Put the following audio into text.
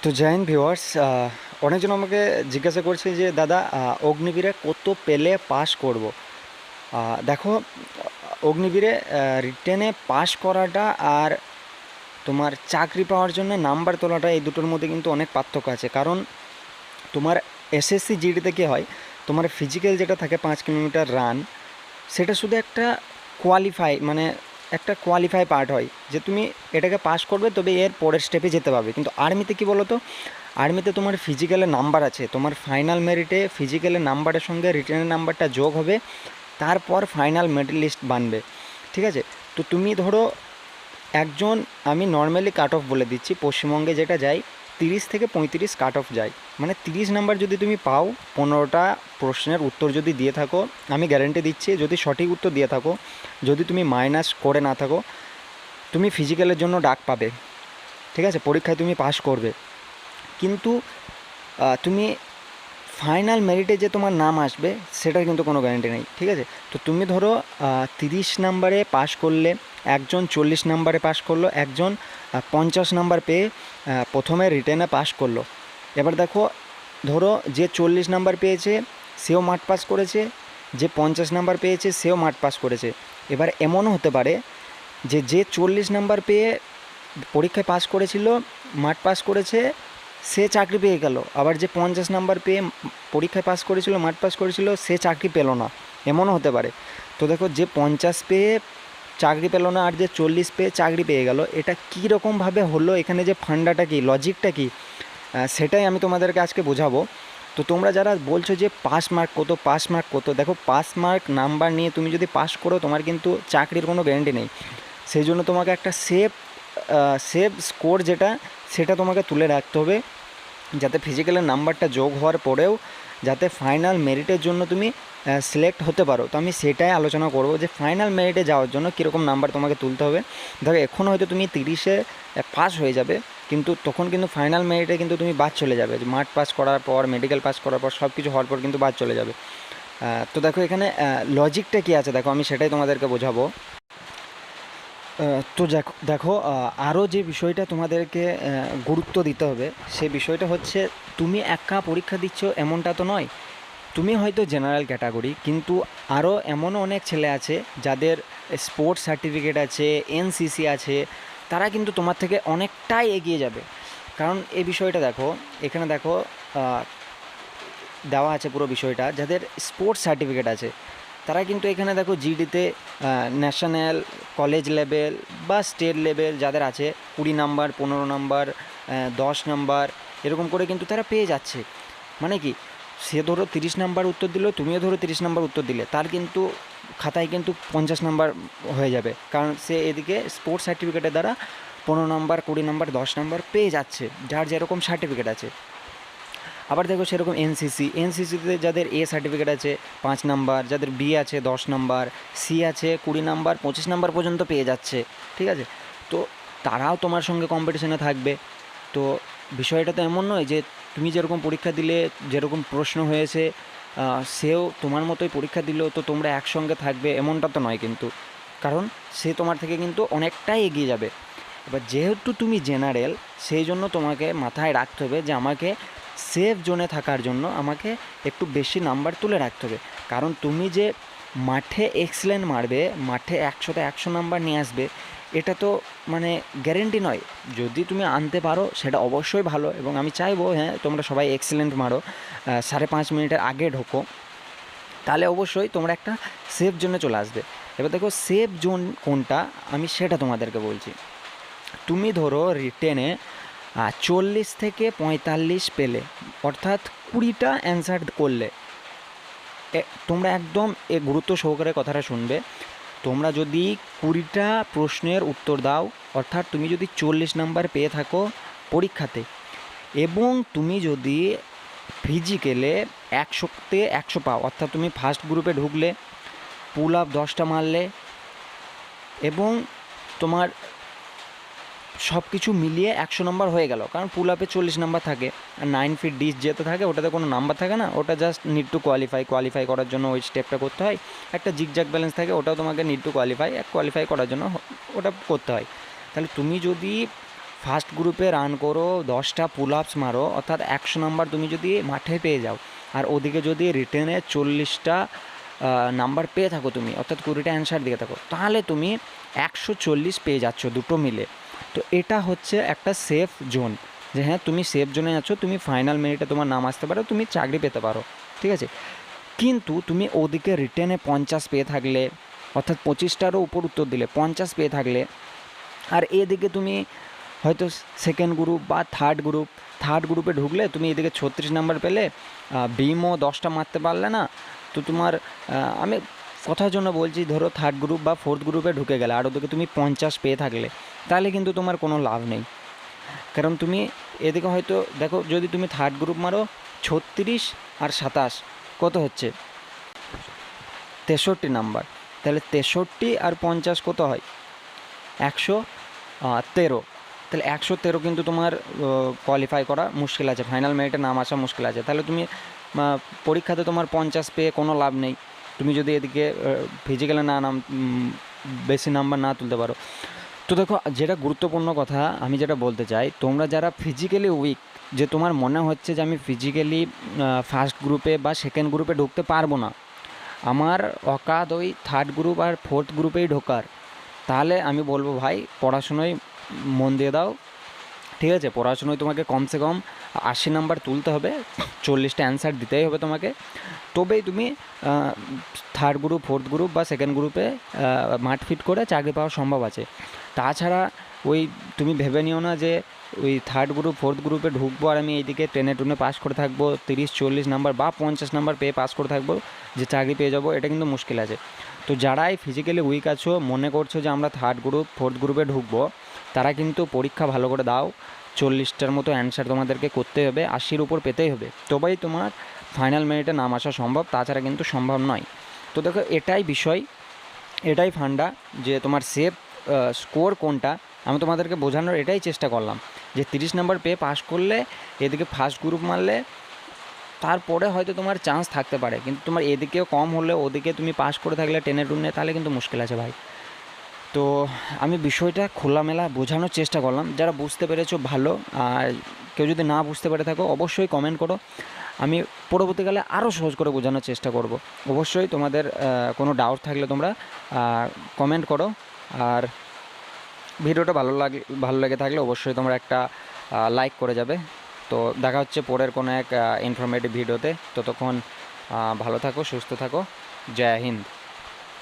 তো join viewers অনেকজন আমাকে জিজ্ঞাসা করছে যে, দাদা অগ্নিবীরে কত পেলে পাস করব? দেখো, অগ্নিবীরে রিটেনে পাস করাটা আর তোমার চাকরি পাওয়ার জন্য নাম্বার তোলাটা এই দুটোর মধ্যে কিন্তু অনেক পার্থক্য আছে। কারণ তোমার এসএসসি জিডিতে কী হয়, তোমার ফিজিক্যাল যেটা থাকে পাঁচ কিলোমিটার রান সেটা শুধু একটা কোয়ালিফাই মানে একটা কোয়ালিফাই পার্ট হয় যে তুমি এটাকে পাস করবে, তবে এর পরের স্টেপে যেতে পারবে। কিন্তু আর্মিতে কি বলো তো আর্মিতে তোমার ফিজিক্যালের নাম্বার আছে। তোমার ফাইনাল মেরিটে ফিজিক্যালের নাম্বারের সঙ্গে রিটার্নের নাম্বারটা যোগ হবে, তারপর ফাইনাল মেরিট লিস্ট বানবে। ঠিক আছে? তো তুমি ধরো, একজন আমি নর্মালি কাট অফ বলে দিচ্ছি, পশ্চিমবঙ্গে যেটা যায় তিরিশ থেকে পঁয়ত্রিশ কাট অফ যায়। মানে তিরিশ নাম্বার যদি তুমি পাও, পনেরোটা প্রশ্নের উত্তর যদি দিয়ে থাকো, আমি গ্যারেন্টি দিচ্ছি, যদি সঠিক উত্তর দিয়ে থাকো, যদি তুমি মাইনাস করে না থাকো, তুমি ফিজিক্যালের জন্য ডাক পাবে। ঠিক আছে? পরীক্ষায় তুমি পাস করবে। কিন্তু তুমি ফাইনাল মেরিটে যে তোমার নাম আসবে, সেটার কিন্তু কোনো গ্যারান্টি নেই। ঠিক আছে? তো তুমি ধরো তিরিশ নাম্বারে পাস করলে একজন চল্লিশ নাম্বারে পাস করল, একজন পঞ্চাশ নাম্বার পেয়ে প্রথমে রিটেনে পাস করল। এবার দেখো, ধরো যে চল্লিশ নাম্বার পেয়েছে, সেও মাঠ পাস করেছে, যে পঞ্চাশ নাম্বার পেয়েছে, সেও মাঠ পাস করেছে। এবার এমনও হতে পারে যে যে চল্লিশ নাম্বার পেয়ে পরীক্ষায় পাস করেছিল, মাঠ পাস করেছে, সে চাকরি পেয়ে গেল। আবার যে পঞ্চাশ নাম্বার পেয়ে পরীক্ষায় পাস করেছিল, মাঠ পাস করেছিল, সে চাকরি পেল না। এমনও হতে পারে। তো দেখো, যে পঞ্চাশ পেয়ে চাকরি পেল না আর যে চল্লিশ পেয়ে চাকরি পেয়ে গেল, এটা কী রকমভাবে হলো? এখানে যে ফান্ডাটা কি লজিকটা কি? সেটাই আমি তোমাদেরকে আজকে বোঝাবো। তো তোমরা যারা বলছো যে পাস মার্ক কত, পাস মার্ক কত, দেখো পাস মার্ক নাম্বার নিয়ে তুমি যদি পাস করো, তোমার কিন্তু চাকরির কোনো গ্যারেন্টি নেই। সেই জন্য তোমাকে একটা সেফ সেফ স্কোর যেটা, সেটা তোমাকে তুলে রাখতে হবে। যাতে ফিজিক্যালের নাম্বারটা যোগ হওয়ার পরেও, যাতে ফাইনাল মেরিটের জন্য তুমি সিলেক্ট হতে পারো। তো আমি সেটাই আলোচনা করব যে ফাইনাল মেরিটে যাওয়ার জন্য কীরকম নাম্বার তোমাকে তুলতে হবে। দেখো এখন হয়তো তুমি তিরিশে পাস হয়ে যাবে, কিন্তু তখন কিন্তু ফাইনাল মেরিটে কিন্তু তুমি বাদ চলে যাবে। মাঠ পাস করার পর মেডিকেল পাস করার পর সব কিছু হওয়ার পর কিন্তু বাদ চলে যাবে। তো দেখো এখানে লজিকটা কী আছে? দেখো আমি সেটাই তোমাদেরকে বোঝাবো। তো দেখো দেখো আরও যে বিষয়টা তোমাদেরকে গুরুত্ব দিতে হবে, সে বিষয়টা হচ্ছে, তুমি একা পরীক্ষা দিচ্ছ, এমনটা তো নয়। তুমি হয়তো জেনারেল ক্যাটাগরি কিন্তু আরও এমনও অনেক ছেলে আছে যাদের স্পোর্টস সার্টিফিকেট আছে এনসিসি আছে, তারা কিন্তু তোমার থেকে অনেকটাই এগিয়ে যাবে। কারণ এই বিষয়টা দেখো, এখানে দেখো দেওয়া আছে পুরো বিষয়টা, যাদের স্পোর্টস সার্টিফিকেট আছে, তারা কিন্তু এখানে দেখো জিডিতে ন্যাশনাল কলেজ লেভেল বা স্টেট লেভেল যাদের আছে, কুড়ি নাম্বার পনেরো নাম্বার দশ নাম্বার এরকম করে কিন্তু তারা পেয়ে যাচ্ছে। মানে কি? সে ধরো তিরিশ নাম্বার উত্তর দিল, তুমিও ধরো তিরিশ নাম্বার উত্তর দিলে, তার কিন্তু খাতায় কিন্তু পঞ্চাশ নাম্বার হয়ে যাবে। কারণ সে এদিকে স্পোর্টস সার্টিফিকেটের দ্বারা পনেরো নাম্বার, কুড়ি নাম্বার, দশ নাম্বার পেয়ে যাচ্ছে, যার যেরকম সার্টিফিকেট আছে। আবার দেখো সেরকম এনসিসি এনসিসিতে যাদের এ সার্টিফিকেট আছে, পাঁচ নাম্বার, যাদের বি আছে, দশ নাম্বার সি আছে, কুড়ি নাম্বার, পঁচিশ নাম্বার পর্যন্ত পেয়ে যাচ্ছে, ঠিক আছে? তো তারাও তোমার সঙ্গে কম্পিটিশনে থাকবে। তো বিষয়টা তো এমন নয় যে তুমি যেরকম পরীক্ষা দিলে, যেরকম প্রশ্ন হয়েছে সেও তোমার মতোই পরীক্ষা দিলেও তো তোমরা একসঙ্গে থাকবে, এমনটা তো নয় কিন্তু। কারণ সে তোমার থেকে কিন্তু অনেকটাই এগিয়ে যাবে। এবার যেহেতু তুমি জেনারেল, সেই জন্য তোমাকে মাথায় রাখতে হবে যে আমাকে সেফ জোনে থাকার জন্য আমাকে একটু বেশি নাম্বার তুলে রাখতে হবে। কারণ তুমি যে মাঠে এক্সেলেন্ট মারবে, মাঠে একশোতে একশো নাম্বার নিয়ে আসবে এটা তো মানে গ্যারেন্টি নয়। যদি তুমি আনতে পারো, সেটা অবশ্যই ভালো এবং আমি চাইব হ্যাঁ তোমরা সবাই এক্সেলেন্ট মারো। সাড়ে পাঁচ মিনিটের আগে ঢোকো। তাহলে অবশ্যই তোমরা একটা সেফ জোনে চলে আসবে। এবার দেখো সেফ জোন কোনটা? আমি সেটা তোমাদেরকে বলছি। তুমি ধরো রিটেনে চল্লিশ থেকে পঁয়তাল্লিশ পেলে, অর্থাৎ কুড়িটা অ্যান্সার করলে। তোমরা একদম এ গুরুত্ব সহকারে কথাটা শুনবে। তোমরা যদি কুড়িটা প্রশ্নের উত্তর দাও, অর্থাৎ তুমি যদি চল্লিশ নাম্বার পেয়ে থাকো পরীক্ষাতে, এবং তুমি যদি ফিজিক্যালে একশোতে একশো পাও, অর্থাৎ তুমি ফার্স্ট গ্রুপে ঢুকলে পুল আপ দশটা মারলে, এবং তোমার সব কিছু মিলিয়ে একশো নম্বর হয়ে গেল। কারণ পুল আপে চল্লিশ নম্বর থাকে, আর নাইন ফিট ডিস যেতে থাকে, ওটাতে কোনো নাম্বার থাকে না। ওটা just need to qualify qualify করার জন্য ওই স্টেপটা করতে হয়। একটা জিগজ্যাগ ব্যালেন্স থাকে, ওটাও তোমাকে নিড টু কোয়ালিফাই কোয়ালিফাই করার জন্য ওটা করতে হয়। তাহলে তুমি যদি ফার্স্ট গ্রুপে রান করো, দশটা পুল আপস মারো, অর্থাৎ একশো নাম্বার তুমি যদি মাঠে পেয়ে যাও, আর ওদিকে যদি রিটেনে চল্লিশটা নাম্বার পেয়ে থাকো তুমি, অর্থাৎ কুড়িটা অ্যান্সার দিয়ে থাকো, তাহলে তুমি একশো চল্লিশ পেয়ে যাচ্ছ দুটো মিলে। তো এটা হচ্ছে একটা সেফ জোন যে হ্যাঁ তুমি সেফ জোনে আছো, তুমি ফাইনাল মেরিটে তোমার নাম আসতে পারো, তুমি চাকরি পেতে পারো, ঠিক আছে? কিন্তু তুমি ওদিকে রিটেনে পঞ্চাশ পেয়ে থাকলে, অর্থাৎ পঁচিশটারও উপর উত্তর দিলে, পঞ্চাশ পেয়ে থাকলে, আর এদিকে তুমি হয়তো সেকেন্ড গ্রুপ বা থার্ড গ্রুপ থার্ড গ্রুপে ঢুকলে তুমি এদিকে ছত্রিশ নাম্বার পেলে বিমও দশটা মারতে পারলে না, তো তোমার আমি কথার জন্য বলছি, ধরো থার্ড গ্রুপ বা ফোর্থ গ্রুপে ঢুকে গেলে, আর ওদিকে তুমি পঞ্চাশ পেয়ে থাকলে, তাহলে কিন্তু তোমার কোনো লাভ নেই। কারণ তুমি এদিকে হয়তো, দেখো, যদি তুমি থার্ড গ্রুপ মারো, ছত্রিশ আর সাতাশ, কত হচ্ছে? তেষট্টি নাম্বার, তাহলে তেষট্টি আর পঞ্চাশ কত হয়? একশো তেরো, তাহলে একশো তেরো কিন্তু তোমার কোয়ালিফাই করা মুশকিল আছে ফাইনাল মেরিটে নাম আসা মুশকিল আছে, তাহলে তুমি পরীক্ষাতে তোমার পঞ্চাশ পেয়ে কোনো লাভ নেই। তুমি যদি এদিকে ফিজিক্যালে না নাম বেশি নাম্বার না তুলতে পারো। তো দেখো, যেটা গুরুত্বপূর্ণ কথা, আমি যেটা বলতে চাই, তোমরা যারা ফিজিক্যালি উইক যে তোমার মনে হচ্ছে যে আমি ফিজিক্যালি ফার্স্ট গ্রুপে বা সেকেন্ড গ্রুপে ঢুকতে পারব না, আমার অকাদ ওই থার্ড গ্রুপ আর ফোর্থ গ্রুপেই ঢোকার, তাহলে আমি বলব ভাই, পড়াশুনোয় মন দিয়ে দাও ঠিক আছে, পড়াশুনোয় তোমাকে কমসে কম আশি নাম্বার তুলতে হবে, চল্লিশটা অ্যান্সার দিতেই হবে তোমাকে। তবেই তুমি থার্ড গ্রুপ ফোর্থ গ্রুপ বা সেকেন্ড গ্রুপে মাঠ ফিট করে চাকরি পাওয়া সম্ভব আছে। তাছাড়া ওই তুমি ভেবে নিও না যে, ওই থার্ড গ্রুপ ফোর্থ গ্রুপে ঢুকবো আর আমি এইদিকে টেনে টুনে পাস করে থাকব, তিরিশ, চল্লিশ নাম্বার বা পঞ্চাশ নাম্বার পেয়ে পাস করে থাকব, যে চাকরি পেয়ে যাব, এটা কিন্তু মুশকিল আছে। তো যারাই ফিজিক্যালি উইক আছো, মনে করছ যে আমরা থার্ড গ্রুপ ফোর্থ গ্রুপে ঢুকবো তারা কিন্তু পরীক্ষা ভালো করে দাও, চল্লিশটার মতো অ্যান্সার তোমাদেরকে করতে হবে, আশির উপর পেতেই হবে। তবেই তোমার ফাইনাল মেরিটে নাম আসা সম্ভব, তাছাড়া কিন্তু সম্ভব নয়। তো দেখো, এটাই বিষয়, এটাই ফান্ডা যে তোমার সেফ স্কোর কোনটা, আমি তোমাদেরকে বোঝানোর এটাই চেষ্টা করলাম। যে তিরিশ নাম্বার পেয়ে পাস করলে, এদিকে ফার্স্ট গ্রুপ মারলে, তারপরে হয়তো তোমার চান্স থাকতে পারে। কিন্তু তোমার এদিকেও কম হলে ওদিকে তুমি পাস করে থাকলে, টেনে টুনে, তাহলে কিন্তু মুশকিল আছে ভাই। তো আমি বিষয়টা খোলামেলা বোঝানোর চেষ্টা করলাম। যারা বুঝতে পেরেছ, ভালো। আর কেউ যদি না বুঝতে পেরে থাকো, অবশ্যই কমেন্ট করো। আমি পরবর্তীকালে আরও সহজ করে বোঝানোর চেষ্টা করব। অবশ্যই তোমাদের কোনো ডাউট থাকলে তোমরা কমেন্ট করো। আর ভিডিওটা ভালো লাগে ভালো লেগে থাকলে অবশ্যই তোমরা একটা লাইক করে যাবে। তো দেখা হচ্ছে পরের কোনো এক ইনফরমেটিভ ভিডিওতে। ততক্ষণ ভালো থাকো, সুস্থ থাকো। জয় হিন্দ।